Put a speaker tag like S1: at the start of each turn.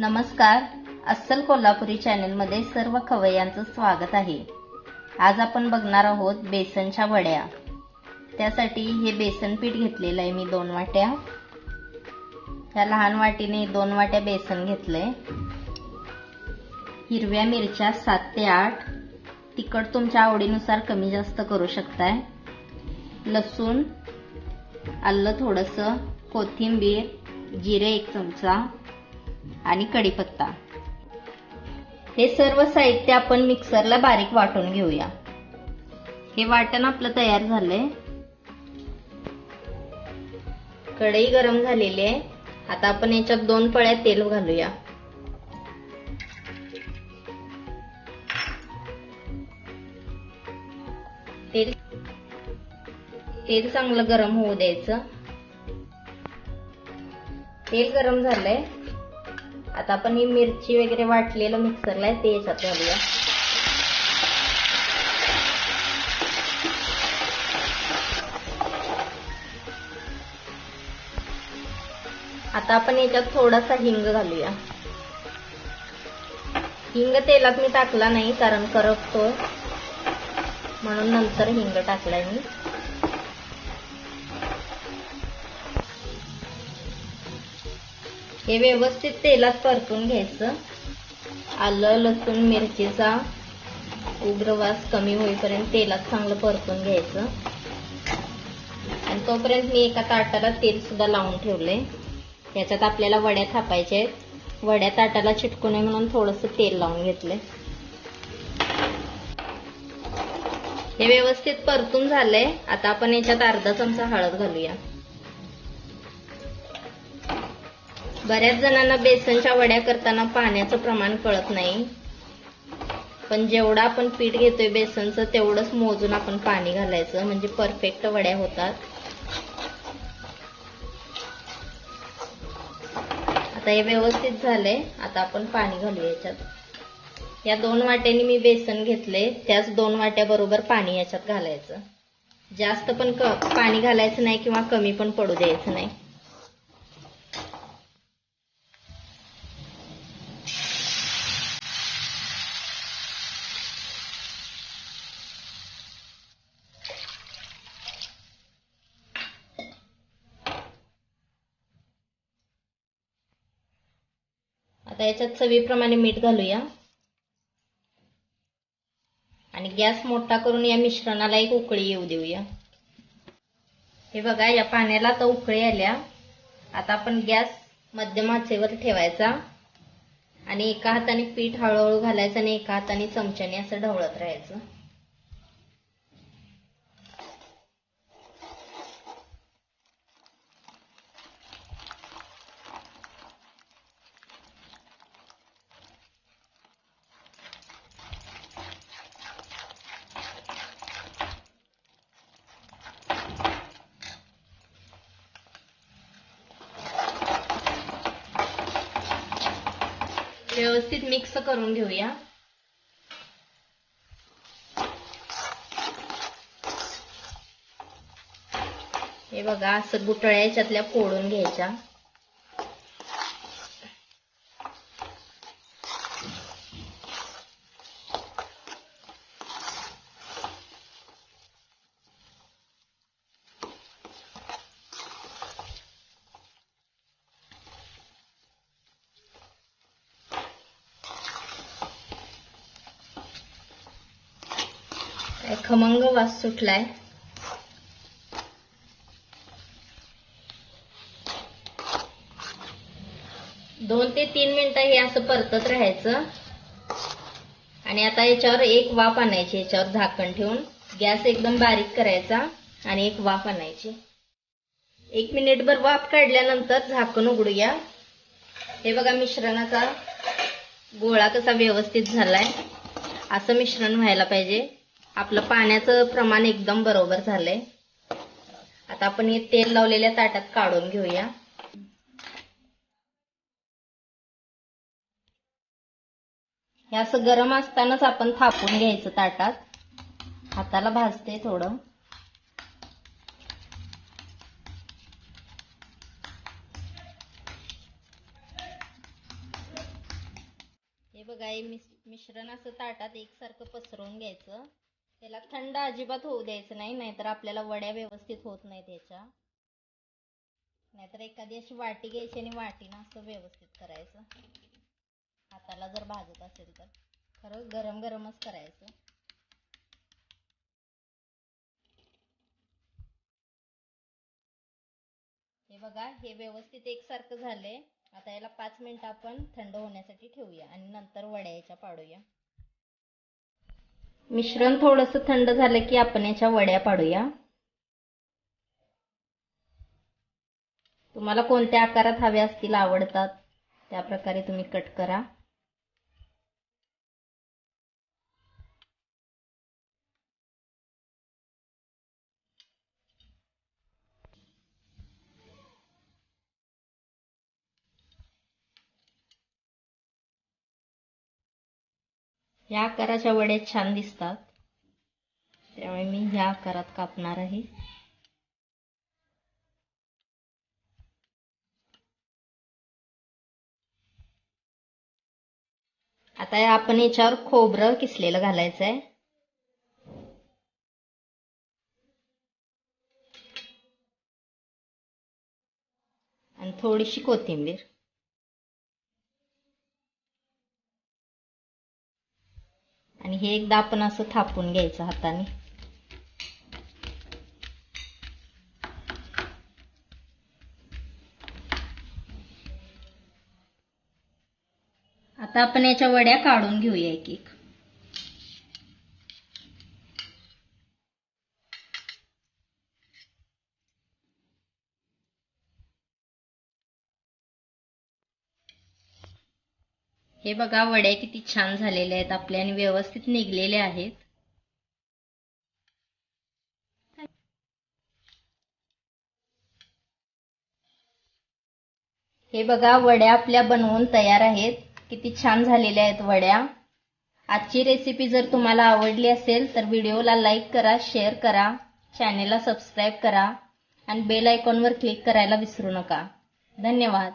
S1: नमस्कार. अस्सल कोल्हापुरी चॅनेलमध्ये सर्व खवय्यांचं स्वागत आहे. आज आपण बघणार आहोत बेसनच्या वड्या. त्यासाठी हे बेसन पीठ घेतलेलं आहे मी दोन वाट्या. ह्या लहान वाटीने दोन वाट्या बेसन घेतलंय. हिरव्या मिरच्या सात ते आठ. तिखट तुमच्या आवडीनुसार कमी जास्त करू शकताय. लसूण आलं थोडंसं कोथिंबीर जिरे एक चमचा. आणि कढीपत्ता. हे सर्व साहित्य आपण मिक्सरला बारीक वाटून घेऊया. हे वाटण आपलं तयार झालंय. कढई गरम झालेली आहे. आता आपण याच्यात दोन पळ्या तेल घालूया. तेल तेल चांगलं गरम होऊ द्यायचं. तेल गरम झालंय. आता आपण ही मिरची वगैरे वाटलेलं मिक्सरला आहे ते याच्यात घालूया. आता आपण याच्यात थोडासा हिंग घालूया. हिंग तेलात मी टाकला नाही कारण करपतोय. म्हणून नंतर हिंग टाकलाय मी. हे व्यवस्थित तेलात परतून घ्यायचं. आलं लसूण मिरचीचा उग्रवास कमी होईपर्यंत तेलात चांगलं परतून घ्यायचं. आणि तोपर्यंत मी एका ताटाला तेल सुद्धा लावून ठेवले याच्यात आपल्याला वड्या थापायच्या आहेत. वड्या ताटाला चिटकू नये म्हणून थोडस तेल लावून घेतले हे व्यवस्थित परतून झालंय. आता आपण याच्यात अर्धा चमचा हळद घालूया. बऱ्याच जणांना बेसनच्या वड्या करताना पाण्याचं प्रमाण कळत नाही. पण जेवढं आपण पीठ घेतोय बेसनचं तेवढंच मोजून आपण पाणी घालायचं. म्हणजे परफेक्ट वड्या होतात. आता हे व्यवस्थित झालंय. आता आपण पाणी घालू याच्यात. या दोन वाट्यांनी मी बेसन घेतले त्याच दोन वाट्या बरोबर पाणी याच्यात घालायचं. जास्त पण पाणी घालायचं नाही किंवा कमी पण पडू द्यायचं नाही. आता याच्यात चवीप्रमाणे मीठ घालूया. आणि गॅस मोठा करून या मिश्रणाला एक उकळी येऊ देऊया. हे बघा या पाण्याला आता उकळी आल्या. आता आपण गॅस मध्यम आचेवर ठेवायचा. आणि एका हाताने पीठ हळूहळू घालायचं आणि एका हाताने चमच्याने असं ढवळत राहायचं. व्यवस्थित मिक्स करून घेऊया. हे बघा असं गुटळ्या याच्यातल्या फोडून घ्यायच्या. खमंग वास सुटलाय. दोन ते तीन मिनिटं हे असं परतत राहायचं. आणि आता याच्यावर एक वाफ आणायची याच्यावर झाकण ठेवून. गॅस एकदम बारीक करायचा आणि एक वाफ आणायची. एक मिनिटभर वाफ काढल्यानंतर झाकण उघडूया. हे बघा मिश्रणाचा गोळा कसा व्यवस्थित झालाय. असं मिश्रण व्हायला पाहिजे. आपलं पाण्याचं प्रमाण एकदम बरोबर झालंय. आता आपण हे तेल लावलेल्या ताटात काढून घेऊया. हे असं गरम असतानाच आपण थापून घ्यायचं ताटात. हाताला भाजते थोडं. बघा हे मिश्रण असं ताटात एकसारखं पसरवून घ्यायचं. त्याला थंड अजिबात होऊ द्यायचं नाही नाहीतर आपल्याला वड्या व्यवस्थित होत नाही याच्या. नाहीतर एखादी अशी वाटी घ्यायची आणि वाटीनं असं व्यवस्थित करायचं. हाताला जर भाजत असेल तर. खरं गरम गरमच करायचं. हे बघा हे व्यवस्थित एकसारखं झालंय. आता याला पाच मिनिटं आपण थंड होण्यासाठी ठेवूया आणि नंतर वड्या याच्या पाडूया. मिश्रण थोडस थंड झालं की आपण याच्या वड्या पाडूया. तुम्हाला कोणत्या आकारात हव्या असतील आवडतात त्या प्रकारे तुम्ही कट करा. ह्या आकाराच्या वड्या छान दिसतात. त्यामुळे मी ह्या आकारात कापणार आहे. आता आपण याच्यावर खोबरं किसलेलं घालायचं आहे आणि थोडीशी कोथिंबीर. आणि हे एकदा आपण असं थापून घ्यायचं हाताने. आता आपण याच्या वड्या काढून घेऊया एक एक. हे बघा वड्या किती छान झालेल्या आहेत आपल्या आणि व्यवस्थित निघलेल्या आहेत. हे बघा वड्या आपल्या बनवून तयार आहेत. किती छान झालेल्या आहेत वड्या. आजची रेसिपी जर तुम्हाला आवडली असेल तर व्हिडिओला लाईक करा शेअर करा चॅनेलला सबस्क्राईब करा आणि बेल आयकॉनवर क्लिक करायला विसरू नका. धन्यवाद.